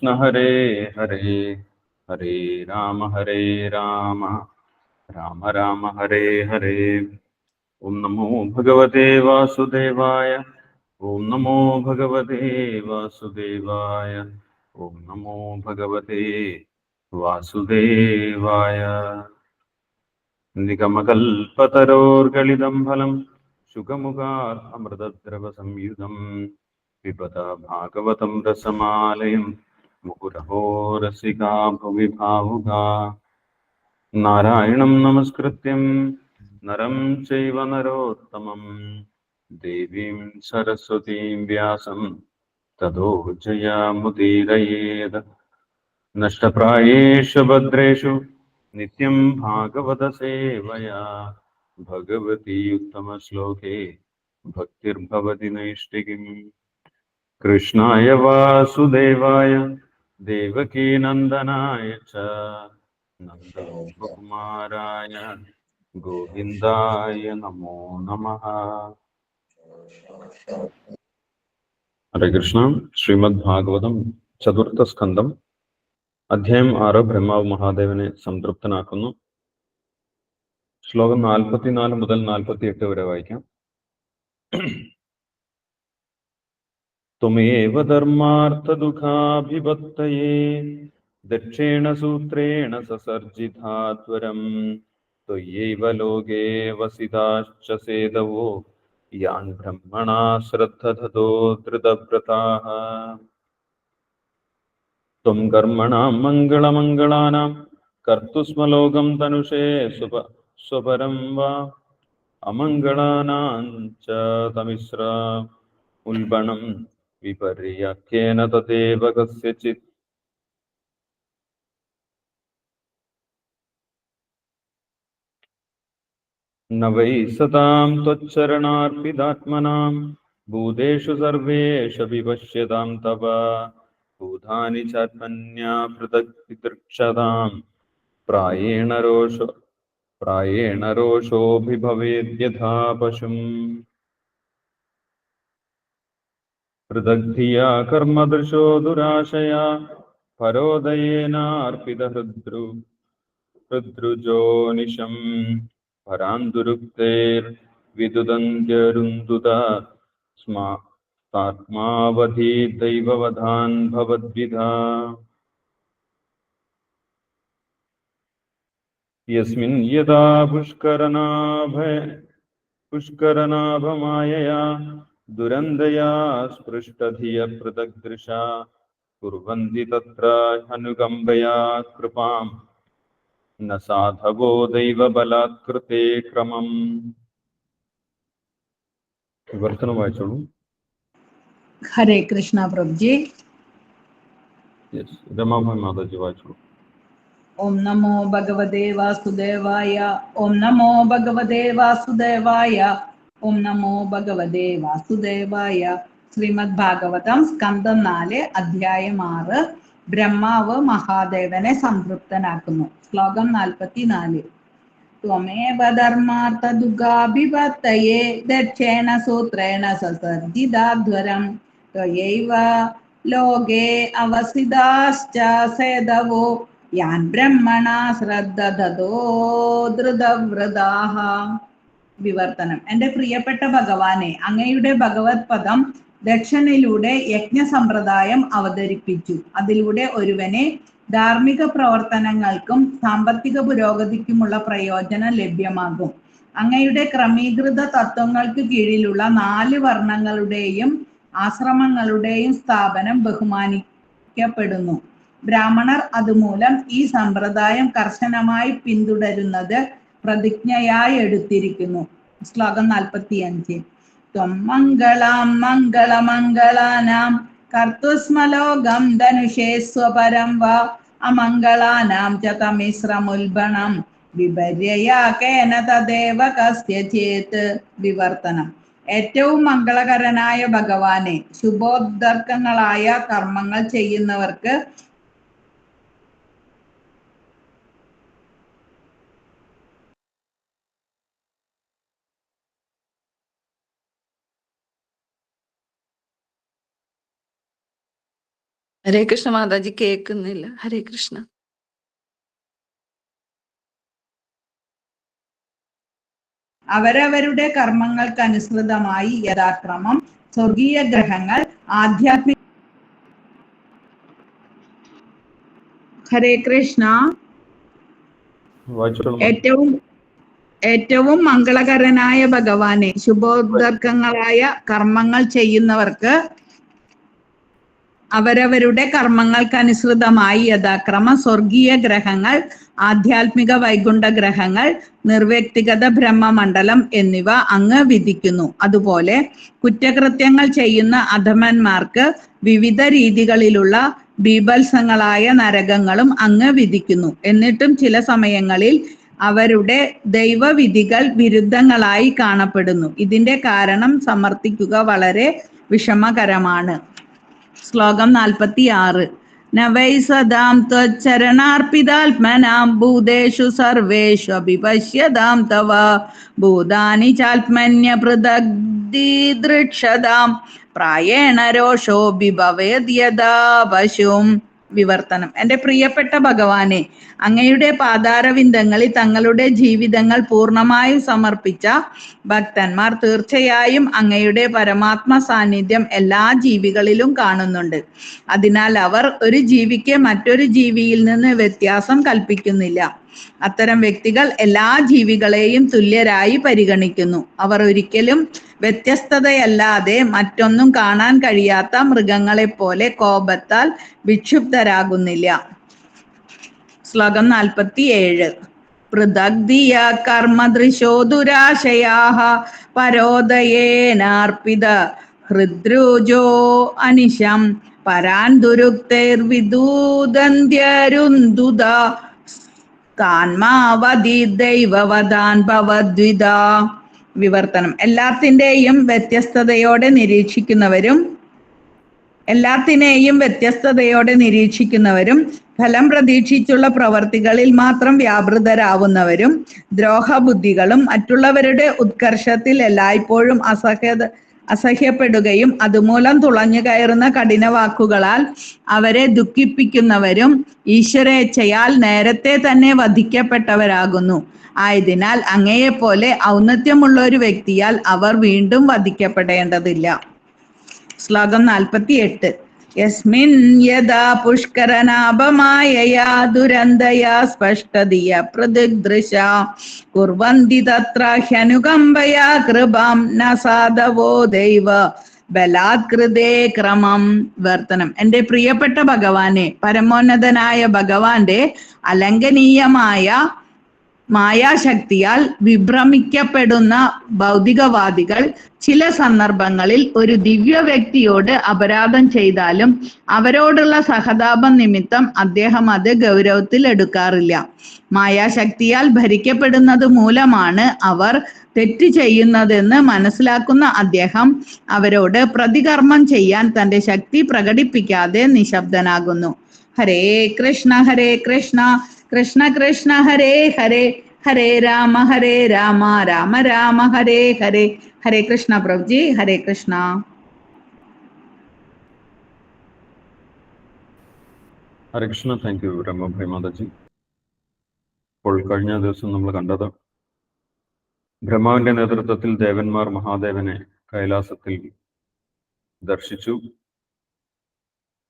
कृष्ण हरे हरे हरे राम हरे राम राम राम हरे हरे ॐ नमो भगवते वासुदेवाय ॐ नमो भगवते वासुदेवाय ॐ नमो भगवते वासुदेवाय निगमकल्पतरोर्गलितं फलं शुकमुखात् अमृतद्रवसंयुतम् पिबता भागवतं रसमालयं मुकुरहो रसिका भुवि भावुका नारायणं नमस्कृत्यं नरं चैव नरोत्तमं देवीं सरस्वतीं व्यासं ततो जयामुदीरयेद नष्टप्रायेषु भद्रेषु नित्यं भागवतसेवया भगवती उत्तमश्लोके भक्तिर्भवति नैष्टिकीम् कृष्णाय वासुदेवाय देवकीनन्दनाय च नन्दकुमाराय गोविन्दाय नमो नमः ഹരേ കൃഷ്ണ ശ്രീമദ് ഭാഗവതം ചതുർത്ഥ സ്കന്ധം അധ്യായം ആറ് ബ്രഹ്മാവ് മഹാദേവനെ സംതൃപ്തനാക്കുന്നു ശ്ലോകം നാൽപ്പത്തിനാല് മുതൽ നാൽപ്പത്തിയെട്ട് വരെ വായിക്കാം त्वमेव धर्मार्थदुःखाभिभक्तये दक्षेण सूत्रेण ससर्जिता त्वरम् त्वय्यैव लोके वसिताश्च सेदवो यान् ब्रह्मणा श्रद्धधतो धृतव्रताः त्वं कर्मणां मङ्गलमङ्गलानां कर्तुस्म लोकं तनुषे सुप स्वपरं वा अमङ्गलानां च तमिश्रा उल्बणं विपर्यक्येन तदेव कस्यचित् न वै सतां त्वच्चरणार्पितात्मनां भूतेषु सर्वेषु विपश्यतां तव। भूतानि चात्मन्या पृथक् पितृक्षतां प्रायेण रोषो प्रायेण रोषोऽभिभवेद्यथा पशुम्। पृथग्धिया कर्मदृशो दुराशया परोदयेनार्पितहृद्रु। हृद्रुजोनिशम् परान्दुरुक्तेर्विदुदन्त्यरुन्दुत स्मा दैववधान् भवद्विधा। यस्मिन् यदा पुष्करनाभय पुष्करनाभमायया दुरन्दया स्पृष्टधिय पृथग्दृशा कुर्वन्ति तत्र अनुकम्बया कृपाम्। न साधवो दैवबलात्कृते क्रमम्। विवर्तनं हरे कृष्णा प्रभु जी यस रमाभाई माता जी ओम नमो भगवते वासुदेवाय ओम नमो भगवते वासुदेवाय। ഓം നമോ ഭഗവതേ വാസുദേവായ ശ്രീമദ് ഭാഗവതം സ്കന്ധം നാല് അധ്യായം ആറ് ബ്രഹ്മാവ് മഹാദേവനെ സംതൃപ്തനാക്കുന്നു. ശ്ലോകം നാൽപ്പത്തിനാല്. ത്വമേവ ധർമാർത്ഥ ദുഃഖാഭിവർത്തയേ ദക്ഷേണ സൂത്രേണ സസർജിതാധ്വരം. ത്വയൈവ ലോകേ അവസിതാശ്ച സേതവോ. യാൻ ബ്രഹ്മണ ശ്രദ്ധ ധതോ ധൃതവ്രതാഹ. വിവർത്തനം. എന്റെ പ്രിയപ്പെട്ട ഭഗവാനെ അങ്ങയുടെ ഭഗവത് പദം ദക്ഷനിലൂടെ യജ്ഞ സമ്പ്രദായം അവതരിപ്പിച്ചു. അതിലൂടെ ഒരുവനെ ധാർമ്മിക പ്രവർത്തനങ്ങൾക്കും സാമ്പത്തിക പുരോഗതിക്കുമുള്ള പ്രയോജനം ലഭ്യമാകും. അങ്ങയുടെ ക്രമീകൃത തത്വങ്ങൾക്ക് കീഴിലുള്ള നാല് വർണങ്ങളുടെയും ആശ്രമങ്ങളുടെയും സ്ഥാപനം ബഹുമാനിക്കപ്പെടുന്നു. ബ്രാഹ്മണർ അതുമൂലം ഈ സമ്പ്രദായം കർശനമായി പിന്തുടരുന്നത് പ്രതിജ്ഞയായി എടുത്തിരിക്കുന്നു. ശ്ലോകം നാൽപ്പത്തി അഞ്ച് ത്വം മംഗളാം മംഗളമംഗളാനാം കർത്തുസ്മലോകം ധനുഷേ സ്വപരം വാ. അമംഗളാനാം ച തമിശ്രമുൽബണം. വിപര്യയാകേന തദേവ കസ്യചേത്. വിവർത്തനം. ഏറ്റവും മംഗളകരനായ ഭഗവാനെ ശുഭോദർക്കങ്ങളായ കർമ്മങ്ങൾ ചെയ്യുന്നവർക്ക് ഹരേ കൃഷ്ണ മാതാജി കേൾക്കുന്നില്ല. ഹരേ കൃഷ്ണ. അവരവരുടെ കർമ്മങ്ങൾക്ക് അനുസൃതമായി യഥാക്രമം സ്വർഗീയ ഗ്രഹങ്ങൾ ആധ്യാത്മിക ഹരേ കൃഷ്ണ. ഏറ്റവും ഏറ്റവും മംഗളകരനായ ഭഗവാനെ ശുഭോദർക്കങ്ങളായ കർമ്മങ്ങൾ ചെയ്യുന്നവർക്ക് അവരവരുടെ കർമ്മങ്ങൾക്കനുസൃതമായി യഥാക്രമം സ്വർഗീയ ഗ്രഹങ്ങൾ ആധ്യാത്മിക വൈകുണ്ഠ ഗ്രഹങ്ങൾ നിർവ്യക്തിഗത ബ്രഹ്മമണ്ഡലം എന്നിവ അങ്ങ് വിധിക്കുന്നു. അതുപോലെ കുറ്റകൃത്യങ്ങൾ ചെയ്യുന്ന അധമന്മാർക്ക് വിവിധ രീതികളിലുള്ള ബീഭത്സങ്ങളായ നരകങ്ങളും അങ്ങ് വിധിക്കുന്നു. എന്നിട്ടും ചില സമയങ്ങളിൽ അവരുടെ ദൈവവിധികൾ വിരുദ്ധങ്ങളായി കാണപ്പെടുന്നു. ഇതിന്റെ കാരണം സമർത്ഥിക്കുക വളരെ വിഷമകരമാണ്. ശ്ലോകം നാൽപ്പത്തി ആറ് നവൈ സദാം ത്വച്ചരണാർപ്പിതാത്മനാം ഭൂതേഷു സർവേഷു അഭിപശ്യതാം തവ. ഭൂതാനി ചാത്മന്യ പൃഥഗ്ദീദൃക്ഷതാം പ്രായേണ രോഷോ ബിഭവേദ് പശും. വിവർത്തനം. എന്റെ പ്രിയപ്പെട്ട ഭഗവാനെ അങ്ങയുടെ പാതാരവിന്ദങ്ങളിൽ തങ്ങളുടെ ജീവിതങ്ങൾ പൂർണമായും സമർപ്പിച്ച ഭക്തന്മാർ തീർച്ചയായും അങ്ങയുടെ പരമാത്മ സാന്നിധ്യം എല്ലാ ജീവികളിലും കാണുന്നുണ്ട്. അതിനാൽ അവർ ഒരു ജീവിക്ക് മറ്റൊരു ജീവിയിൽ നിന്ന് വ്യത്യാസം കൽപ്പിക്കുന്നില്ല. അത്തരം വ്യക്തികൾ എല്ലാ ജീവികളെയും തുല്യരായി പരിഗണിക്കുന്നു. അവർ ഒരിക്കലും വ്യത്യസ്തതയല്ലാതെ മറ്റൊന്നും കാണാൻ കഴിയാത്ത മൃഗങ്ങളെപ്പോലെ കോപത്താൽ വിക്ഷുബ്ധരാകുന്നില്ല. ശ്ലോകം നാൽപ്പത്തി ഏഴ് പൃഥഗ്ധിയ കർമ്മദൃശോ ദുരാശയാഹ പരോദയേനാർപ്പിത ഹൃദ്രുജോ അനിശം പരാൻ ദുരുക്തൈർവിദൂദന്ത്യരുന്ദുത താൻമാവതി ദൈവവദാൻ ഭവദ്വിത വിവർത്തനം. എല്ലാത്തിന്റെയും വ്യത്യസ്തതയോടെ നിരീക്ഷിക്കുന്നവരും എല്ലാത്തിനെയും വ്യത്യസ്തതയോടെ നിരീക്ഷിക്കുന്നവരും ഫലം പ്രതീക്ഷിച്ചുള്ള പ്രവർത്തികളിൽ മാത്രം വ്യാപൃതരാവുന്നവരും ദ്രോഹബുദ്ധികളും മറ്റുള്ളവരുടെ ഉത്കർഷത്തിൽ എല്ലായ്പ്പോഴും അസഹ്യത അസഹ്യപ്പെടുകയും അതുമൂലം തുളഞ്ഞു കയറുന്ന കഠിന വാക്കുകളാൽ അവരെ ദുഃഖിപ്പിക്കുന്നവരും ഈശ്വരേച്ഛയാൽ നേരത്തെ തന്നെ വധിക്കപ്പെട്ടവരാകുന്നു. ആയതിനാൽ അങ്ങയെപ്പോലെ ഔന്നത്യമുള്ള ഒരു വ്യക്തിയാൽ അവർ വീണ്ടും വധിക്കപ്പെടേണ്ടതില്ല. ശ്ലോകം നാൽപ്പത്തി എട്ട് യസ്മിൻ യഥാ പുഷ്കരനാഭമായയാ ദുരന്തയാ സ്പഷ്ടതിയ പൃഥിഗ്ദൃശ. കുർവന്തി തത്ര ഹ്യനുകമ്പയാ കൃപാം ന സാധവോ ദൈവ ബലാത്കൃതേ ക്രമം. വർത്തനം. എന്റെ പ്രിയപ്പെട്ട ഭഗവാനെ പരമോന്നതനായ ഭഗവാന്റെ അലംഘനീയമായ മായാശക്തിയാൽ വിഭ്രമിക്കപ്പെടുന്ന ഭൗതികവാദികൾ ചില സന്ദർഭങ്ങളിൽ ഒരു ദിവ്യ വ്യക്തിയോട് അപരാധം ചെയ്താലും അവരോടുള്ള സഹതാപം നിമിത്തം അദ്ദേഹം അത് ഗൗരവത്തിൽ എടുക്കാറില്ല. മായാശക്തിയാൽ ഭരിക്കപ്പെടുന്നത് മൂലമാണ് അവർ തെറ്റ് ചെയ്യുന്നതെന്ന് മനസ്സിലാക്കുന്ന അദ്ദേഹം അവരോട് പ്രതികർമ്മം ചെയ്യാൻ തന്റെ ശക്തി പ്രകടിപ്പിക്കാതെ നിശബ്ദനാകുന്നു. Hare Krishna Hare Krishna Krishna Krishna Hare Hare. Hare Rama Hare Rama Rama Rama Hare Hare. Hare Krishna പ്രഭുജി Hare Krishna. Hare Krishna thank you Ramabhai Mataji. ഇപ്പോൾ കഴിഞ്ഞ ദിവസം നമ്മൾ കണ്ടത് ബ്രഹ്മാവിന്റെ നേതൃത്വത്തിൽ ദേവന്മാർ മഹാദേവനെ കൈലാസത്തിൽ ദർശിച്ചു.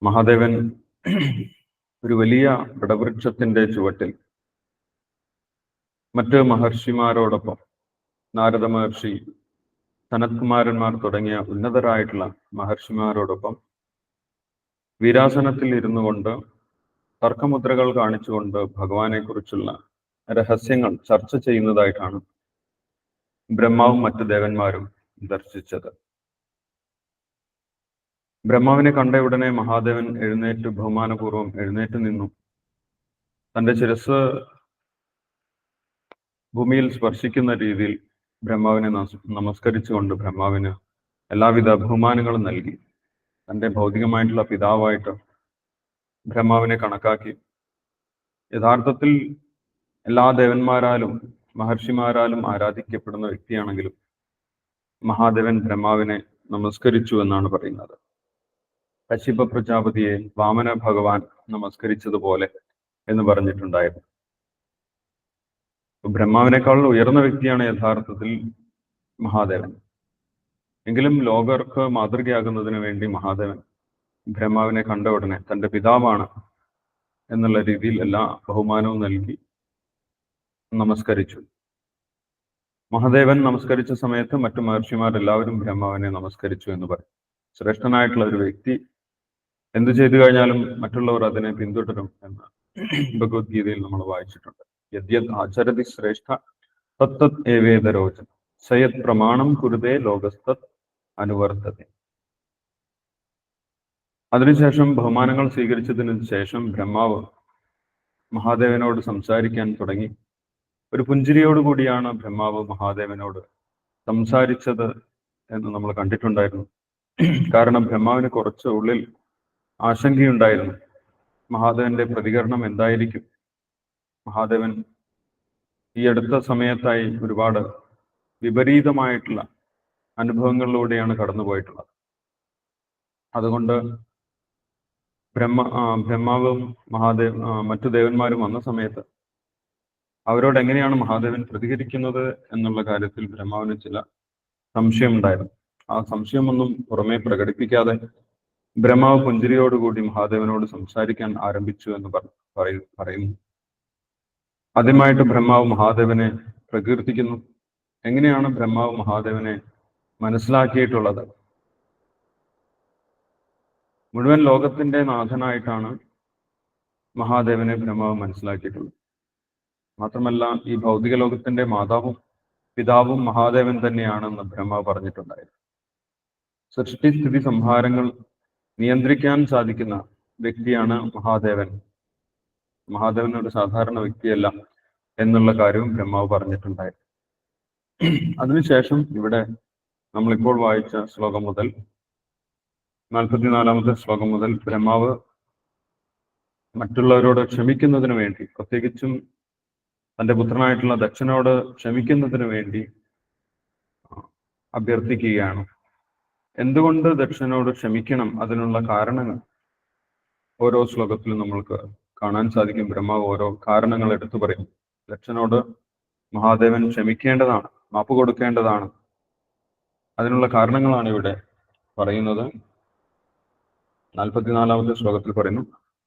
മഹാദേവൻ ഒരു വലിയ വടവൃക്ഷത്തിന്റെ ചുവട്ടിൽ മറ്റ് മഹർഷിമാരോടൊപ്പം നാരദ മഹർഷി സനത്കുമാരന്മാർ തുടങ്ങിയ ഉന്നതരായിട്ടുള്ള മഹർഷിമാരോടൊപ്പം വീരാസനത്തിൽ ഇരുന്നു കൊണ്ട് തർക്കമുദ്രകൾ കാണിച്ചുകൊണ്ട് ഭഗവാനെ കുറിച്ചുള്ള രഹസ്യങ്ങൾ ചർച്ച ചെയ്യുന്നതായിട്ടാണ് ബ്രഹ്മാവും മറ്റു ദേവന്മാരും ദർശിച്ചത്. ബ്രഹ്മാവിനെ കണ്ട ഉടനെ മഹാദേവൻ എഴുന്നേറ്റ് ബഹുമാനപൂർവം എഴുന്നേറ്റ് നിന്നു. തന്റെ ശിരസ് ഭൂമിയിൽ സ്പർശിക്കുന്ന രീതിയിൽ ബ്രഹ്മാവിനെ നമസ്കരിച്ചുകൊണ്ട് ബ്രഹ്മാവിന് എല്ലാവിധ ബഹുമാനങ്ങളും നൽകി. തന്റെ ഭൗതികമായിട്ടുള്ള പിതാവായിട്ട് ബ്രഹ്മാവിനെ കണക്കാക്കി. യഥാർത്ഥത്തിൽ എല്ലാ ദേവന്മാരാലും മഹർഷിമാരാലും ആരാധിക്കപ്പെടുന്ന വ്യക്തിയാണെങ്കിലും മഹാദേവൻ ബ്രഹ്മാവിനെ നമസ്കരിച്ചു എന്നാണ് പറയുന്നത്. കശിപ പ്രജാപതിയെ വാമന ഭഗവാൻ നമസ്കരിച്ചതുപോലെ എന്ന് പറഞ്ഞിട്ടുണ്ടായിരുന്നു. ബ്രഹ്മാവിനേക്കാൾ ഉയർന്ന വ്യക്തിയാണ് യഥാർത്ഥത്തിൽ മഹാദേവൻ. എങ്കിലും ലോകർക്ക് മാതൃകയാകുന്നതിന് വേണ്ടി മഹാദേവൻ ബ്രഹ്മാവിനെ കണ്ട ഉടനെ തന്റെ പിതാവാണ് എന്നുള്ള രീതിയിൽ എല്ലാ ബഹുമാനവും നൽകി നമസ്കരിച്ചു. മഹാദേവൻ നമസ്കരിച്ച സമയത്ത് മറ്റു മഹർഷിമാർ എല്ലാവരും ബ്രഹ്മാവിനെ നമസ്കരിച്ചു എന്ന് പറയും. ശ്രേഷ്ഠനായിട്ടുള്ള ഒരു വ്യക്തി എന്ത് ചെയ്തു കഴിഞ്ഞാലും മറ്റുള്ളവർ അതിനെ പിന്തുടരും എന്ന് ഭഗവത്ഗീതയിൽ നമ്മൾ വായിച്ചിട്ടുണ്ട്. യദ്യത് ആചരതി ശ്രേഷ്ഠ തത്തത് ഏവേദരോചൻ സയത് പ്രമാണം കുരുതേ ലോകസ്തത് അനുവർത്തതെ. അതിനുശേഷം ബഹുമാനങ്ങൾ സ്വീകരിച്ചതിന് ശേഷം ബ്രഹ്മാവ് മഹാദേവനോട് സംസാരിക്കാൻ തുടങ്ങി. ഒരു പുഞ്ചിരിയോട് കൂടിയാണ് ബ്രഹ്മാവ് മഹാദേവനോട് സംസാരിച്ചത് എന്ന് നമ്മൾ കണ്ടിട്ടുണ്ടായിരുന്നു. കാരണം ബ്രഹ്മാവിന് കുറച്ച് ഉള്ളിൽ ആശങ്കയുണ്ടായിരുന്നു. മഹാദേവന്റെ പ്രതികരണം എന്തായിരിക്കും? മഹാദേവൻ ഈ അടുത്ത സമയത്തായി ഒരുപാട് വിപരീതമായിട്ടുള്ള അനുഭവങ്ങളിലൂടെയാണ് കടന്നുപോയിട്ടുള്ളത്. അതുകൊണ്ട് ബ്രഹ്മ ബ്രഹ്മാവും മഹാദേവ് മറ്റു ദേവന്മാരും വന്ന സമയത്ത് അവരോട് എങ്ങനെയാണ് മഹാദേവൻ പ്രതികരിക്കുന്നത് എന്നുള്ള കാര്യത്തിൽ ബ്രഹ്മാവിന് ചില സംശയം ഉണ്ടായിരുന്നു ആ സംശയമൊന്നും പുറമെ പ്രകടിപ്പിക്കാതെ ബ്രഹ്മാവ് പുഞ്ചിരിയോടുകൂടി മഹാദേവനോട് സംസാരിക്കാൻ ആരംഭിച്ചു എന്ന് പറയുന്നു. ആദ്യമായിട്ട് ബ്രഹ്മാവ് മഹാദേവനെ പ്രകീർത്തിക്കുന്നു. എങ്ങനെയാണ് ബ്രഹ്മാവ് മഹാദേവനെ മനസ്സിലാക്കിയിട്ടുള്ളത്? മുഴുവൻ ലോകത്തിന്റെ നാഥനായിട്ടാണ് മഹാദേവനെ ബ്രഹ്മാവ് മനസ്സിലാക്കിയിട്ടുള്ളത്. മാത്രമല്ല ഈ ഭൗതിക ലോകത്തിന്റെ മാതാവും പിതാവും മഹാദേവൻ തന്നെയാണെന്ന് ബ്രഹ്മാവ് പറഞ്ഞിട്ടുണ്ടായിരുന്നു. സൃഷ്ടിസ്ഥിതി സംഹാരങ്ങൾ നിയന്ത്രിക്കാൻ സാധിക്കുന്ന വ്യക്തിയാണ് മഹാദേവൻ. മഹാദേവൻ ഒരു സാധാരണ വ്യക്തിയല്ല എന്നുള്ള കാര്യവും ബ്രഹ്മാവ് പറഞ്ഞിട്ടുണ്ടായിരുന്നു അതിനുശേഷം ഇവിടെ നമ്മളിപ്പോൾ വായിച്ച ശ്ലോകം മുതൽ നാൽപ്പത്തിനാലാമത്തെ ശ്ലോകം മുതൽ ബ്രഹ്മാവ് മറ്റുള്ളവരോട് ക്ഷമിക്കുന്നതിന് വേണ്ടി പ്രത്യേകിച്ചും തന്റെ പുത്രനായിട്ടുള്ള ദക്ഷനോട് ക്ഷമിക്കുന്നതിന് വേണ്ടി അഭ്യർത്ഥിക്കുകയാണ്. എന്തുകൊണ്ട് ദക്ഷനോട് ക്ഷമിക്കണം? അതിനുള്ള കാരണങ്ങൾ ഓരോ ശ്ലോകത്തിലും നമ്മൾക്ക് കാണാൻ സാധിക്കും. ബ്രഹ്മാവ് ഓരോ കാരണങ്ങൾ എടുത്തു പറയും. ദക്ഷനോട് മഹാദേവൻ ക്ഷമിക്കേണ്ടതാണ് മാപ്പ് കൊടുക്കേണ്ടതാണ്. അതിനുള്ള കാരണങ്ങളാണ് ഇവിടെ പറയുന്നത്. നാൽപ്പത്തിനാലാമത്തെ ശ്ലോകത്തിൽ പറയുന്നു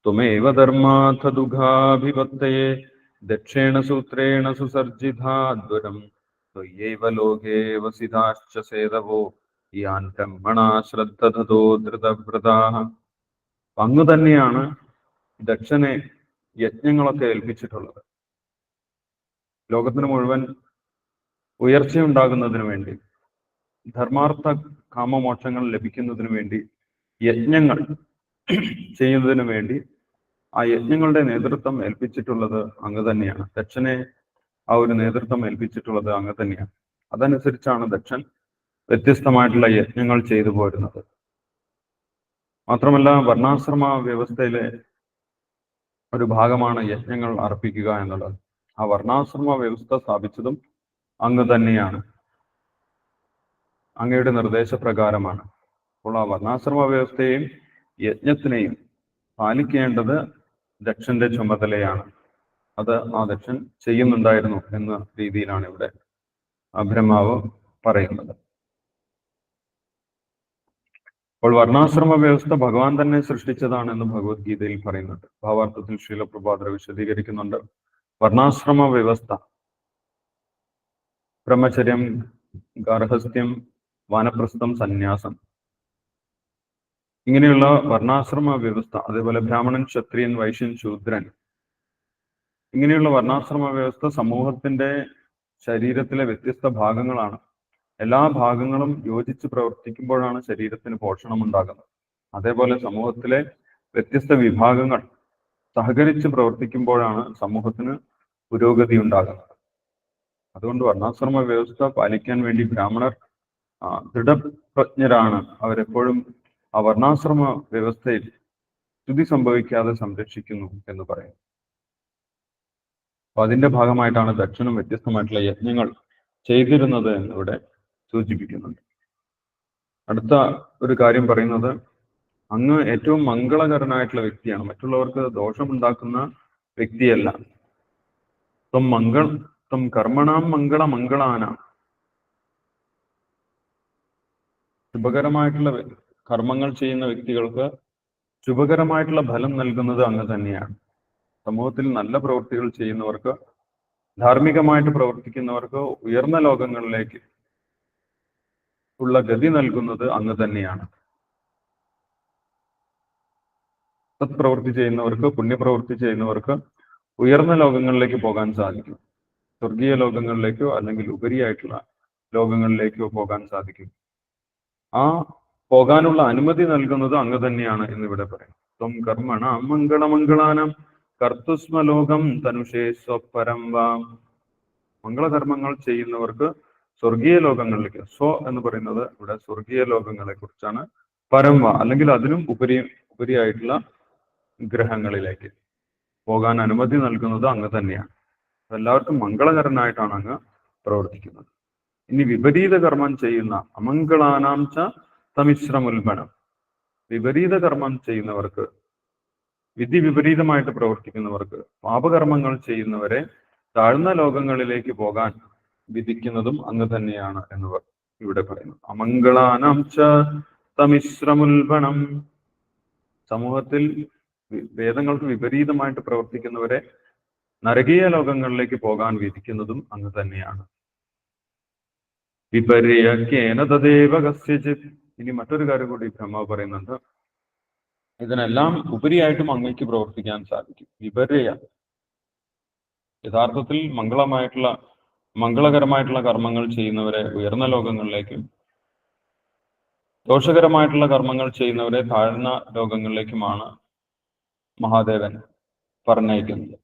ത്വമേവ ധർമാർത്ഥ ദുഃഖാഭിപത്തയെ ദക്ഷേണ സൂത്രേണ സുസർജിതാദ്വരം ത്വയ്യൈവ ലോകേ വസിതാശ്ച സേതവോ യാൻ ബ്രഹ്മണ ശ്രദ്ധതോ ധൃതവ്രതാ. അങ്ങ് തന്നെയാണ് ദക്ഷനെ യജ്ഞങ്ങളൊക്കെ ഏൽപ്പിച്ചിട്ടുള്ളത്. ലോകത്തിന് മുഴുവൻ ഉയർച്ചയുണ്ടാകുന്നതിന് വേണ്ടി ധർമാർത്ഥ കാമമോക്ഷങ്ങൾ ലഭിക്കുന്നതിന് വേണ്ടി യജ്ഞങ്ങൾ ചെയ്യുന്നതിന് വേണ്ടി ആ യജ്ഞങ്ങളുടെ നേതൃത്വം ഏൽപ്പിച്ചിട്ടുള്ളത് അങ്ങ് തന്നെയാണ്. ദക്ഷനെ ആ ഒരു നേതൃത്വം ഏൽപ്പിച്ചിട്ടുള്ളത് അങ്ങ് തന്നെയാണ്. അതനുസരിച്ചാണ് ദക്ഷൻ വ്യത്യസ്തമായിട്ടുള്ള യജ്ഞങ്ങൾ ചെയ്തു പോരുന്നത്. മാത്രമല്ല വർണാശ്രമ വ്യവസ്ഥയിലെ ഒരു ഭാഗമാണ് യജ്ഞങ്ങൾ അർപ്പിക്കുക എന്നുള്ളത്. ആ വർണാശ്രമ വ്യവസ്ഥ സ്ഥാപിച്ചതും അങ്ങ് തന്നെയാണ്. അങ്ങയുടെ നിർദ്ദേശപ്രകാരമാണ്. അപ്പോൾ ആ വർണാശ്രമ വ്യവസ്ഥയെയും യജ്ഞത്തിനെയും പാലിക്കേണ്ടത് ദക്ഷന്റെ ചുമതലയാണ്. അത് ആ ദക്ഷൻ ചെയ്യുന്നുണ്ടായിരുന്നു എന്ന രീതിയിലാണ് ഇവിടെ ബ്രഹ്മാവ് പറയുന്നത്. അപ്പോൾ വർണാശ്രമ വ്യവസ്ഥ ഭഗവാൻ തന്നെ സൃഷ്ടിച്ചതാണെന്ന് ഭഗവത്ഗീതയിൽ പറയുന്നുണ്ട്. ഭാവാർത്ഥത്തിൽ ശീലപ്രഭാതർ വിശദീകരിക്കുന്നുണ്ട്. വർണാശ്രമ വ്യവസ്ഥ ബ്രഹ്മചര്യം ഗാർഹസ്ഥ്യം വാനപ്രസ്ഥം സന്യാസം. ഇങ്ങനെയുള്ള വർണാശ്രമ വ്യവസ്ഥ അതേപോലെ ബ്രാഹ്മണൻ ക്ഷത്രിയൻ വൈശ്യൻ ശൂദ്രൻ. ഇങ്ങനെയുള്ള വർണാശ്രമ വ്യവസ്ഥ സമൂഹത്തിന്റെ ശരീരത്തിലെ വ്യത്യസ്ത ഭാഗങ്ങളാണ്. എല്ലാ ഭാഗങ്ങളും യോജിച്ച് പ്രവർത്തിക്കുമ്പോഴാണ് ശരീരത്തിന് പോഷണം ഉണ്ടാകുന്നത് അതേപോലെ സമൂഹത്തിലെ വ്യത്യസ്ത വിഭാഗങ്ങൾ സഹകരിച്ച് പ്രവർത്തിക്കുമ്പോഴാണ് സമൂഹത്തിന് പുരോഗതി ഉണ്ടാകുന്നത്. അതുകൊണ്ട് വർണാശ്രമ വ്യവസ്ഥ പാലിക്കാൻ വേണ്ടി ബ്രാഹ്മണർ ദൃഢപ്രജ്ഞരാണ്. അവരെപ്പോഴും ആ വർണാശ്രമ വ്യവസ്ഥയിൽ സ്ഥിതി സംഭവിക്കാതെ സംരക്ഷിക്കുന്നു എന്ന് പറയും അപ്പൊ അതിന്റെ ഭാഗമായിട്ടാണ് ദക്ഷിണം വ്യത്യസ്തമായിട്ടുള്ള യജ്ഞങ്ങൾ ചെയ്തിരുന്നത് എന്നിവിടെ സൂചിപ്പിക്കുന്നുണ്ട്. അടുത്ത ഒരു കാര്യം പറയുന്നത് അങ്ങ് ഏറ്റവും മംഗളകരനായിട്ടുള്ള വ്യക്തിയാണ്. മറ്റുള്ളവർക്ക് ദോഷമുണ്ടാക്കുന്ന വ്യക്തിയല്ല. ത്വം മംഗൾ ത്വം കർമ്മണാം മംഗള മംഗളാന. ശുഭകരമായിട്ടുള്ള കർമ്മങ്ങൾ ചെയ്യുന്ന വ്യക്തികൾക്ക് ശുഭകരമായിട്ടുള്ള ഫലം നൽകുന്നത് അങ്ങ് തന്നെയാണ്. സമൂഹത്തിൽ നല്ല പ്രവൃത്തികൾ ചെയ്യുന്നവർക്ക് ധാർമ്മികമായിട്ട് പ്രവർത്തിക്കുന്നവർക്ക് ഉയർന്ന ലോകങ്ങളിലേക്ക് ഉള്ള ഗതി നൽകുന്നത് അങ്ങ് തന്നെയാണ്. സത്പ്രവൃത്തി ചെയ്യുന്നവർക്ക് പുണ്യപ്രവൃത്തി ചെയ്യുന്നവർക്ക് ഉയർന്ന ലോകങ്ങളിലേക്ക് പോകാൻ സാധിക്കും. സ്വർഗീയ ലോകങ്ങളിലേക്കോ അല്ലെങ്കിൽ ഉപരിയായിട്ടുള്ള ലോകങ്ങളിലേക്കോ പോകാൻ സാധിക്കും. ആ പോകാനുള്ള അനുമതി നൽകുന്നത് അങ്ങ് തന്നെയാണ് എന്ന് ഇവിടെ പറയും. ത്വം കർമ്മണ മംഗളമംഗളാനം കർത്തുസ്മലോകം തനുഷേ സ്വപരം വാം. മംഗളകർമ്മങ്ങൾ ചെയ്യുന്നവർക്ക് സ്വർഗീയ ലോകങ്ങളിലേക്ക് സ്വ എന്ന് പറയുന്നത് ഇവിടെ സ്വർഗീയ ലോകങ്ങളെ കുറിച്ചാണ്. പരമ അല്ലെങ്കിൽ അതിനും ഉപരി ഉപരിയായിട്ടുള്ള ഗ്രഹങ്ങളിലേക്ക് പോകാൻ അനുമതി നൽകുന്നത് അങ്ങ് തന്നെയാണ്. എല്ലാവർക്കും മംഗളകരനായിട്ടാണ് അങ്ങ് പ്രവർത്തിക്കുന്നത്. ഇനി വിപരീത കർമ്മം ചെയ്യുന്ന അമംഗളാനാംച ച തമിശ്രമുൽബണം വിപരീത കർമ്മം ചെയ്യുന്നവർക്ക് വിധി വിപരീതമായിട്ട് പ്രവർത്തിക്കുന്നവർക്ക് പാപകർമ്മങ്ങൾ ചെയ്യുന്നവരെ താഴ്ന്ന ലോകങ്ങളിലേക്ക് പോകാൻ വിധിക്കുന്നതും അങ്ങ് തന്നെയാണ് എന്ന് ഇവിടെ പറയുന്നു. അമംഗളാനാം ച തമിശ്രമുൽബണം സമൂഹത്തിൽ വേദങ്ങൾക്ക് വിപരീതമായിട്ട് പ്രവർത്തിക്കുന്നവരെ നരകീയ ലോകങ്ങളിലേക്ക് പോകാൻ വിധിക്കുന്നതും അങ്ങ് തന്നെയാണ്. വിപര്യക്കേന ഇനി മറ്റൊരു കാര്യം കൂടി ബ്രഹ്മ പറയുന്നുണ്ട്. ഇതിനെല്ലാം ഉപരിയായിട്ടും അങ്ങേക്ക് പ്രവർത്തിക്കാൻ സാധിക്കും. വിപര്യ യഥാർത്ഥത്തിൽ മംഗളമായിട്ടുള്ള മംഗളകരമായിട്ടുള്ള കർമ്മങ്ങൾ ചെയ്യുന്നവരെ ഉയർന്ന ലോകങ്ങളിലേക്കും ദോഷകരമായിട്ടുള്ള കർമ്മങ്ങൾ ചെയ്യുന്നവരെ താഴ്ന്ന ലോകങ്ങളിലേക്കുമാണ് മഹാദേവൻ പറഞ്ഞയക്കുന്നത്.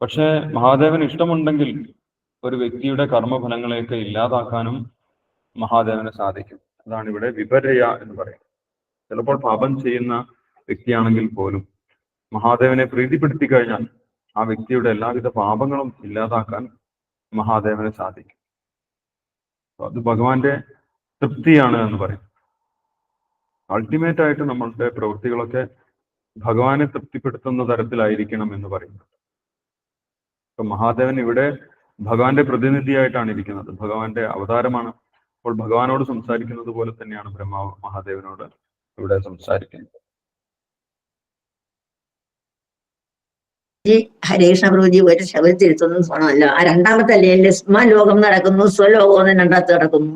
പക്ഷേ മഹാദേവൻ ഇഷ്ടമുണ്ടെങ്കിൽ ഒരു വ്യക്തിയുടെ കർമ്മഫലങ്ങളെയൊക്കെ ഇല്ലാതാക്കാനും മഹാദേവന് സാധിക്കും. അതാണ് ഇവിടെ വിപര്യ എന്ന് പറയുന്നത്. ചിലപ്പോൾ പാപം ചെയ്യുന്ന വ്യക്തിയാണെങ്കിൽ പോലും മഹാദേവനെ പ്രീതിപ്പെടുത്തി കഴിഞ്ഞാൽ ആ വ്യക്തിയുടെ എല്ലാവിധ പാപങ്ങളും ഇല്ലാതാക്കാൻ മഹാദേവന് സാധിക്കും. അത് ഭഗവാന്റെ തൃപ്തിയാണ് എന്ന് പറയും. അൾട്ടിമേറ്റ് ആയിട്ട് നമ്മളുടെ പ്രവൃത്തികളൊക്കെ ഭഗവാനെ തൃപ്തിപ്പെടുത്തുന്ന തരത്തിലായിരിക്കണം എന്ന് പറയുന്നു ഇപ്പൊ മഹാദേവൻ ഇവിടെ ഭഗവാന്റെ പ്രതിനിധിയായിട്ടാണ് ഇരിക്കുന്നത്. ഭഗവാന്റെ അവതാരമാണ്. അപ്പോൾ ഭഗവാനോട് സംസാരിക്കുന്നത് പോലെ തന്നെയാണ് ബ്രഹ്മാവ് മഹാദേവനോട് ഇവിടെ സംസാരിക്കുന്നത്. ഈ ഹരേകൃഷ്ണ പ്രഭുജി ഒരു ശബരി തിരുത്തുന്നു പോണമല്ലോ ആ രണ്ടാമത്തെ അല്ലേ സ്മ ലോകം നടക്കുന്നു സ്വലോകം എന്ന് രണ്ടാമത്തെ നടക്കുന്നു.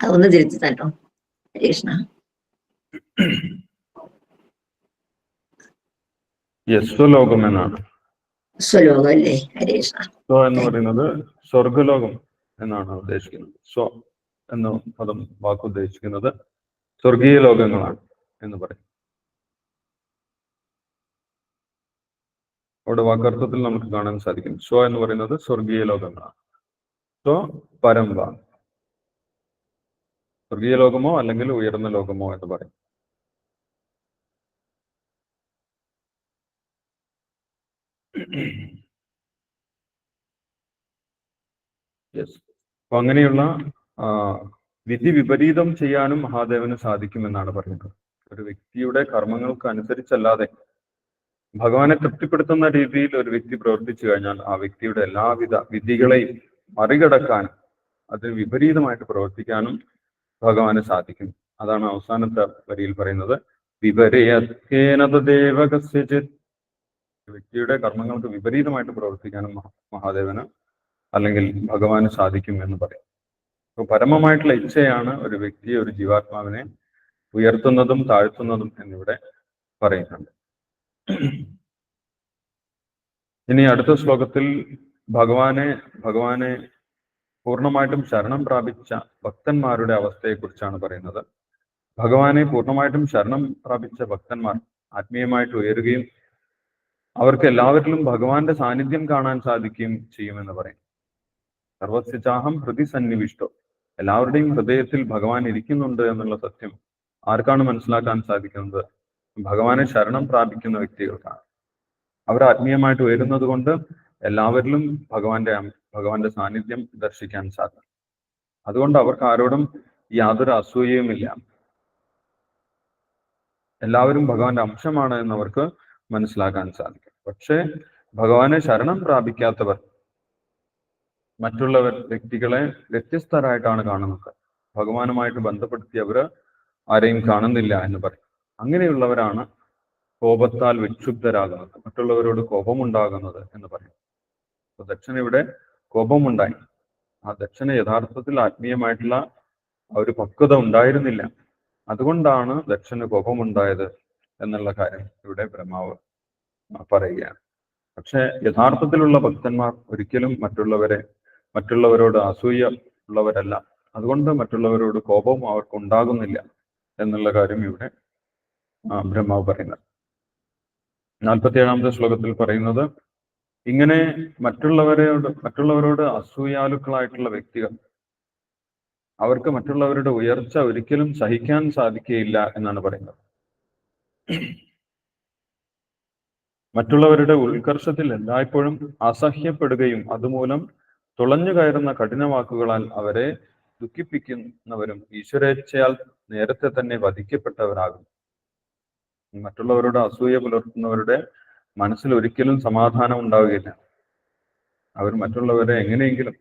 അതൊന്ന് തിരുത്തി തന്നോ ഹരേകൃഷ്ണ സ്വലോകം എന്നാണ്. സ്വലോകം അല്ലേ ഹരേകൃഷ്ണ സ്വ എന്ന് പറയുന്നത് സ്വർഗലോകം എന്നാണ് ഉദ്ദേശിക്കുന്നത്. സ്വ എന്ന പദം വാക്ക് ഉദ്ദേശിക്കുന്നത് സ്വർഗീയ ലോകങ്ങളാണ് എന്ന് പറയും. അവിടെ വാക്കർത്ഥത്തിൽ നമുക്ക് കാണാൻ സാധിക്കും. സ്വ എന്ന് പറയുന്നത് സ്വർഗീയ ലോകങ്ങളാണ്. സ്വ പരംവ സ്വർഗീയ ലോകമോ അല്ലെങ്കിൽ ഉയർന്ന ലോകമോ എന്ന് പറയും. അപ്പൊ അങ്ങനെയുള്ള വിധി വിപരീതം ചെയ്യാനും മഹാദേവന് സാധിക്കുമെന്നാണ് പറയുന്നത്. ഒരു വ്യക്തിയുടെ കർമ്മങ്ങൾക്ക് അനുസരിച്ചല്ലാതെ ഭഗവാനെ തൃപ്തിപ്പെടുത്തുന്ന രീതിയിൽ ഒരു വ്യക്തി പ്രവർത്തിച്ചു കഴിഞ്ഞാൽ ആ വ്യക്തിയുടെ എല്ലാവിധ വിധികളെയും മറികടക്കാൻ അതിന് വിപരീതമായിട്ട് പ്രവർത്തിക്കാനും ഭഗവാന് സാധിക്കും. അതാണ് അവസാനത്തെ വരിയിൽ പറയുന്നത്. വ്യക്തിയുടെ കർമ്മങ്ങൾക്ക് വിപരീതമായിട്ട് പ്രവർത്തിക്കാനും മഹ- മഹാദേവന് അല്ലെങ്കിൽ ഭഗവാന് സാധിക്കും എന്ന് പറയാം. അപ്പൊ പരമമായിട്ടുള്ള ഇച്ഛയാണ് ഒരു വ്യക്തിയെ ഒരു ജീവാത്മാവിനെ ഉയർത്തുന്നതും താഴ്ത്തുന്നതും എന്നിവിടെ പറയുന്നുണ്ട്. ഇനി അടുത്ത ശ്ലോകത്തിൽ ഭഗവാനെ ഭഗവാനെ പൂർണമായിട്ടും ശരണം പ്രാപിച്ച ഭക്തന്മാരുടെ അവസ്ഥയെക്കുറിച്ചാണ് പറയുന്നത്. ഭഗവാനെ പൂർണമായിട്ടും ശരണം പ്രാപിച്ച ഭക്തന്മാർ ആത്മീയമായിട്ട് ഉയരുകയും അവർക്ക് എല്ലാവരിലും ഭഗവാന്റെ സാന്നിധ്യം കാണാൻ സാധിക്കുകയും ചെയ്യുമെന്ന് പറയും. സർവസ്യചാഹം പ്രതിസന്നിവിഷ്ടോ എല്ലാവരുടെയും ഹൃദയത്തിൽ ഭഗവാൻ ഇരിക്കുന്നുണ്ട് എന്നുള്ള സത്യം ആർക്കാണ് മനസ്സിലാക്കാൻ സാധിക്കുന്നത്? ഭഗവാനെ ശരണം പ്രാപിക്കുന്ന വ്യക്തികൾക്കാണ്. അവർ ആത്മീയമായിട്ട് ഉയരുന്നത് കൊണ്ട് എല്ലാവരിലും ഭഗവാന്റെ ഭഗവാന്റെ സാന്നിധ്യം ദർശിക്കാൻ സാധിക്കും. അതുകൊണ്ട് അവർക്ക് ആരോടും യാതൊരു അസൂയയുമില്ല എല്ലാവരും ഭഗവാന്റെ അംശമാണ് എന്നവർക്ക് മനസ്സിലാക്കാൻ സാധിക്കും. പക്ഷേ ഭഗവാനെ ശരണം പ്രാപിക്കാത്തവർ മറ്റുള്ളവർ വ്യക്തികളെ വ്യത്യസ്തരായിട്ടാണ് കാണുന്നത്. ഭഗവാനുമായിട്ട് ബന്ധപ്പെടുത്തി അവർ ആരെയും കാണുന്നില്ല എന്ന് പറയും. അങ്ങനെയുള്ളവരാണ് കോപത്താൽ വിക്ഷുബ്ധരാകുന്നത്. മറ്റുള്ളവരോട് കോപമുണ്ടാകുന്നത് എന്ന് പറയും. അപ്പൊ ദക്ഷൻ ഇവിടെ കോപമുണ്ടായി. ആ ദക്ഷന് യഥാർത്ഥത്തിൽ ആത്മീയമായിട്ടുള്ള ഒരു പക്വത ഉണ്ടായിരുന്നില്ല. അതുകൊണ്ടാണ് ദക്ഷന് കോപമുണ്ടായത് എന്നുള്ള കാര്യം ഇവിടെ ബ്രഹ്മാവ് പറയുകയാണ്. പക്ഷെ യഥാർത്ഥത്തിലുള്ള ഭക്തന്മാർ ഒരിക്കലും മറ്റുള്ളവരെ മറ്റുള്ളവരോട് അസൂയ ഉള്ളവരല്ല. അതുകൊണ്ട് മറ്റുള്ളവരോട് കോപവും അവർക്ക് ഉണ്ടാകുന്നില്ല എന്നുള്ള കാര്യം ഇവിടെ ബ്രഹ്മാവ് പറയുന്നത്. നാൽപ്പത്തി ഏഴാമത്തെ ശ്ലോകത്തിൽ പറയുന്നത് ഇങ്ങനെ മറ്റുള്ളവരോട് മറ്റുള്ളവരോട് അസൂയാലുക്കളായിട്ടുള്ള വ്യക്തികൾ അവർക്ക് മറ്റുള്ളവരുടെ ഉയർച്ച ഒരിക്കലും സഹിക്കാൻ സാധിക്കുകയില്ല എന്നാണ് പറയുന്നത്. മറ്റുള്ളവരുടെ ഉത്കർഷത്തിൽ എല്ലായ്പ്പോഴും അസഹ്യപ്പെടുകയും അതുമൂലം തുളഞ്ഞു കയറുന്ന കഠിനവാക്കുകളാൽ അവരെ ദുഃഖിപ്പിക്കുന്നവരും ഈശ്വരേച്ഛയാൽ നേരത്തെ തന്നെ വധിക്കപ്പെട്ടവരാകും മറ്റുള്ളവരോട് അസൂയ പുലർത്തുന്നവരുടെ മനസ്സിൽ ഒരിക്കലും സമാധാനം ഉണ്ടാവുകയില്ല. അവർ മറ്റുള്ളവരെ എങ്ങനെയെങ്കിലും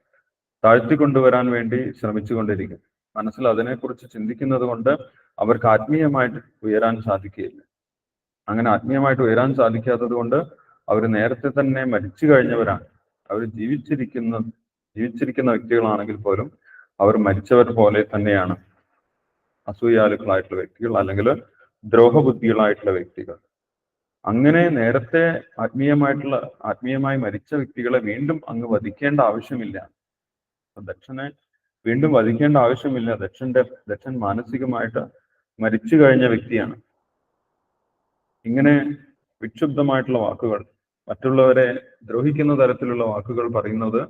താഴ്ത്തിക്കൊണ്ടുവരാൻ വേണ്ടി ശ്രമിച്ചുകൊണ്ടിരിക്കും. മനസ്സിൽ അതിനെക്കുറിച്ച് ചിന്തിക്കുന്നത് കൊണ്ട് അവർക്ക് ആത്മീയമായിട്ട് ഉയരാൻ സാധിക്കുകയില്ല. അങ്ങനെ ആത്മീയമായിട്ട് ഉയരാൻ സാധിക്കാത്തത് കൊണ്ട് അവർ നേരത്തെ തന്നെ മരിച്ചു കഴിഞ്ഞവരാണ്. അവർ ജീവിച്ചിരിക്കുന്ന ജീവിച്ചിരിക്കുന്ന വ്യക്തികളാണെങ്കിൽ പോലും അവർ മരിച്ചവർ പോലെ തന്നെയാണ് അസൂയാലുക്കളായിട്ടുള്ള വ്യക്തികൾ അല്ലെങ്കിൽ ദ്രോഹബുദ്ധികളായിട്ടുള്ള വ്യക്തികൾ. അങ്ങനെ നേരത്തെ ആത്മീയമായിട്ടുള്ള ആത്മീയമായി മരിച്ച വ്യക്തികളെ വീണ്ടും അങ്ങ് വധിക്കേണ്ട ആവശ്യമില്ല. ദക്ഷനെ വീണ്ടും വധിക്കേണ്ട ആവശ്യമില്ല. ദക്ഷന്റെ ദക്ഷൻ മാനസികമായിട്ട് മരിച്ചു കഴിഞ്ഞ വ്യക്തിയാണ്. ഇങ്ങനെ വിക്ഷുബ്ധമായിട്ടുള്ള വാക്കുകൾ മറ്റുള്ളവരെ ദ്രോഹിക്കുന്ന തരത്തിലുള്ള വാക്കുകൾ പറയുന്നത്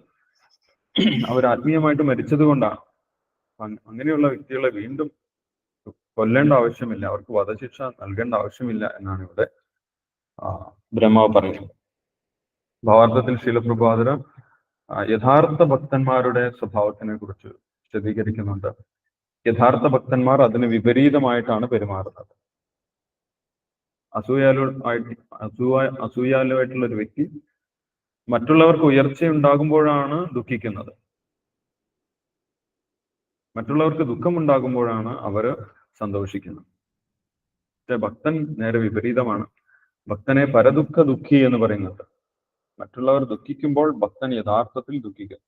അവർ ആത്മീയമായിട്ട് മരിച്ചത് കൊണ്ടാണ് അങ്- അങ്ങനെയുള്ള വ്യക്തികളെ വീണ്ടും കൊല്ലേണ്ട ആവശ്യമില്ല. അവർക്ക് വധശിക്ഷ നൽകേണ്ട ആവശ്യമില്ല എന്നാണ് ഇവിടെ ബ്രഹ്മാവ് പറയുന്നത്. ഭാവാർത്ഥത്തിൽ ശീലപ്രഭാതരം യഥാർത്ഥ ഭക്തന്മാരുടെ സ്വഭാവത്തിനെ കുറിച്ച് വിശദീകരിക്കുന്നുണ്ട്. യഥാർത്ഥ ഭക്തന്മാർ അതിന് വിപരീതമായിട്ടാണ് പെരുമാറുന്നത്. അസൂയാലു ആയിട്ട് അസൂയ അസൂയാലുമായിട്ടുള്ള ഒരു വ്യക്തി മറ്റുള്ളവർക്ക് ഉയർച്ച ഉണ്ടാകുമ്പോഴാണ് ദുഃഖിക്കുന്നത്. മറ്റുള്ളവർക്ക് ദുഃഖമുണ്ടാകുമ്പോഴാണ് അവർ സന്തോഷിക്കുന്നത് പക്ഷെ ഭക്തൻ നേരെ വിപരീതമാണ്. ഭക്തനെ പരദുഃഖ ദുഃഖി എന്ന് പറയുന്നത്. മറ്റുള്ളവർ ദുഃഖിക്കുമ്പോൾ ഭക്തൻ യഥാർത്ഥത്തിൽ ദുഃഖിക്കുന്നു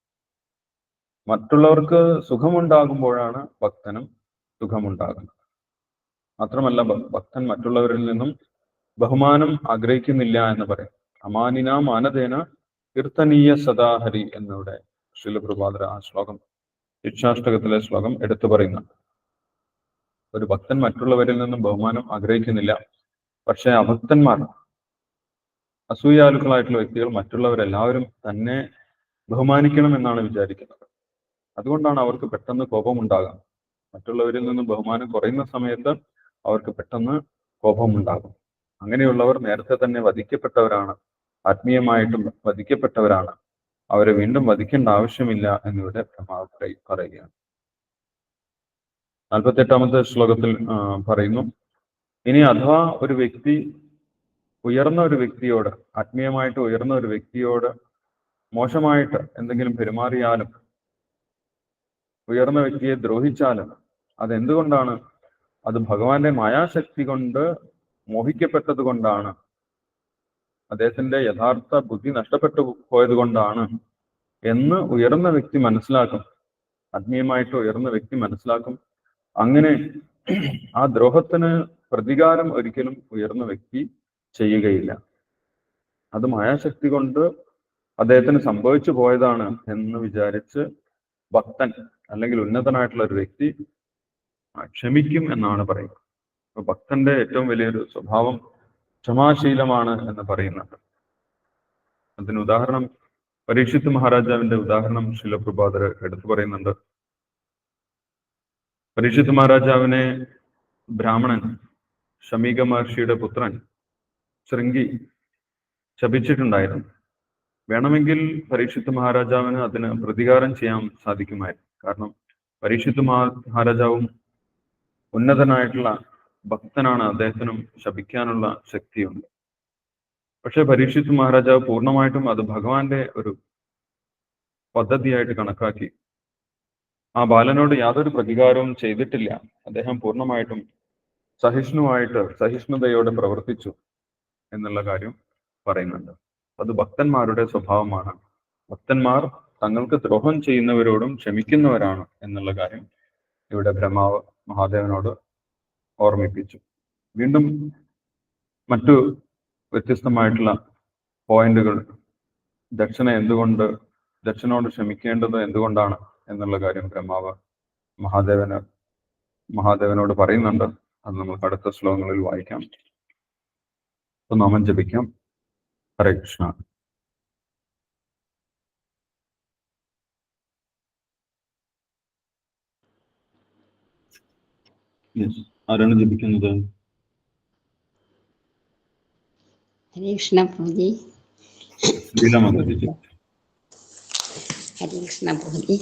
മറ്റുള്ളവർക്ക് സുഖമുണ്ടാകുമ്പോഴാണ് ഭക്തനും സുഖമുണ്ടാകുന്നത്. മാത്രമല്ല ഭക്തൻ മറ്റുള്ളവരിൽ നിന്നും ബഹുമാനം ആഗ്രഹിക്കുന്നില്ല എന്ന് പറയും. അമാനിന മാനദേന കീർത്തനീയ സദാഹരി എന്നിവിടെ ശിലപ്രഭാതര ആ ശ്ലോകം ശിക്ഷാഷ്ടകത്തിലെ ശ്ലോകം എടുത്തു പറയുന്നുണ്ട്. ഒരു ഭക്തൻ മറ്റുള്ളവരിൽ നിന്നും ബഹുമാനം ആഗ്രഹിക്കുന്നില്ല. പക്ഷെ അഭക്തന്മാർ അസൂയാലുക്കളായിട്ടുള്ള വ്യക്തികൾ മറ്റുള്ളവരെല്ലാവരും തന്നെ ബഹുമാനിക്കണം എന്നാണ് വിചാരിക്കുന്നത്. അതുകൊണ്ടാണ് അവർക്ക് പെട്ടെന്ന് കോപമുണ്ടാകാം. മറ്റുള്ളവരിൽ നിന്നും ബഹുമാനം കുറയുന്ന സമയത്ത് അവർക്ക് പെട്ടെന്ന് കോപമുണ്ടാകും. അങ്ങനെയുള്ളവർ നേരത്തെ തന്നെ വധിക്കപ്പെട്ടവരാണ്. ആത്മീയമായിട്ടും വധിക്കപ്പെട്ടവരാണ്. അവരെ വീണ്ടും വധിക്കേണ്ട ആവശ്യമില്ല എന്നിവിടെ പ്രമാ പറയ- പറയുകയാണ്. നാൽപ്പത്തെട്ടാമത്തെ ശ്ലോകത്തിൽ പറയുന്നു. ഇനി അഥവാ ഒരു വ്യക്തി ഉയർന്ന ഒരു വ്യക്തിയോട് ആത്മീയമായിട്ട് ഉയർന്ന ഒരു വ്യക്തിയോട് മോശമായിട്ട് എന്തെങ്കിലും പെരുമാറിയാലും ഉയർന്ന വ്യക്തിയെ ദ്രോഹിച്ചാലും അതെന്തുകൊണ്ടാണ്? അത് ഭഗവാന്റെ മായാശക്തി കൊണ്ട് മോഹിക്കപ്പെട്ടത് കൊണ്ടാണ് അദ്ദേഹത്തിന്റെ യഥാർത്ഥ ബുദ്ധി നഷ്ടപ്പെട്ടു പോയത് കൊണ്ടാണ് എന്ന് ഉയർന്ന വ്യക്തി മനസ്സിലാക്കും. ആത്മീയമായിട്ട് ഉയർന്ന വ്യക്തി മനസ്സിലാക്കും. അങ്ങനെ ആ ദ്രോഹത്തിന് പ്രതികാരം ഒരിക്കലും ഉയർന്ന വ്യക്തി ചെയ്യുകയില്ല. അത് മായാശക്തി കൊണ്ട് അദ്ദേഹത്തിന് സംഭവിച്ചു പോയതാണ് എന്ന് വിചാരിച്ച് ഭക്തൻ അല്ലെങ്കിൽ ഉന്നതനായിട്ടുള്ള ഒരു വ്യക്തി ക്ഷമിക്കും എന്നാണ് പറയുന്നത്. അപ്പൊ ഭക്തന്റെ ഏറ്റവും വലിയൊരു സ്വഭാവം ക്ഷമാശീലമാണ് എന്ന് പറയുന്നുണ്ട്. അതിന് ഉദാഹരണം പരീക്ഷിത്ത് മഹാരാജാവിന്റെ ഉദാഹരണം ശിലപ്രഭാതർ എടുത്തു പറയുന്നുണ്ട്. പരീക്ഷിത്ത് മഹാരാജാവിനെ ബ്രാഹ്മണൻ ഷമീക മഹർഷിയുടെ പുത്രൻ ശൃംഗി ശപിച്ചിട്ടുണ്ടായിരുന്നു. വേണമെങ്കിൽ പരീക്ഷിത് മഹാരാജാവിന് അതിന് പ്രതികാരം ചെയ്യാൻ സാധിക്കുമായിരുന്നു. കാരണം പരീക്ഷിത് മഹാരാജാവും ഉന്നതനായിട്ടുള്ള ഭക്തനാണ് അദ്ദേഹത്തിനും ശപിക്കാനുള്ള ശക്തിയുണ്ട്. പക്ഷെ പരീക്ഷിത് മഹാരാജാവ് പൂർണമായിട്ടും അത് ഭഗവാന്റെ ഒരു പദ്ധതിയായിട്ട് കണക്കാക്കി ആ ബാലനോട് യാതൊരു പ്രതികാരവും ചെയ്തിട്ടില്ല. അദ്ദേഹം പൂർണമായിട്ടും സഹിഷ്ണുവായിട്ട് സഹിഷ്ണുതയോടെ പ്രവർത്തിച്ചു എന്നുള്ള കാര്യം പറയുന്നുണ്ട്. അത് ഭക്തന്മാരുടെ സ്വഭാവമാണ്. ഭക്തന്മാർ തങ്ങൾക്ക് ദ്രോഹം ചെയ്യുന്നവരോടും ക്ഷമിക്കുന്നവരാണ് എന്നുള്ള കാര്യം ഇവിടെ ബ്രഹ്മാവ് മഹാദേവനോട് ഓർമ്മിപ്പിച്ചു. വീണ്ടും മറ്റു വ്യത്യസ്തമായിട്ടുള്ള പോയിന്റുകൾ. ദക്ഷിണ എന്തുകൊണ്ട് ദക്ഷനോട് ക്ഷമിക്കേണ്ടത് എന്തുകൊണ്ടാണ്? എന്നുള്ള കാര്യം ബ്രഹ്മാവ് മഹാദേവന് മഹാദേവനോട് പറയുന്നുണ്ട്. അത് നമുക്ക് അടുത്ത ശ്ലോകങ്ങളിൽ വായിക്കാം. അപ്പൊ നാമം ജപിക്കാം. ഹരേ കൃഷ്ണ. യെസ് ആരാണ് ജപിക്കുന്നത്? ഹരേ കൃഷ്ണ പൂജി. ഹരേ കൃഷ്ണ പ്രഭുജി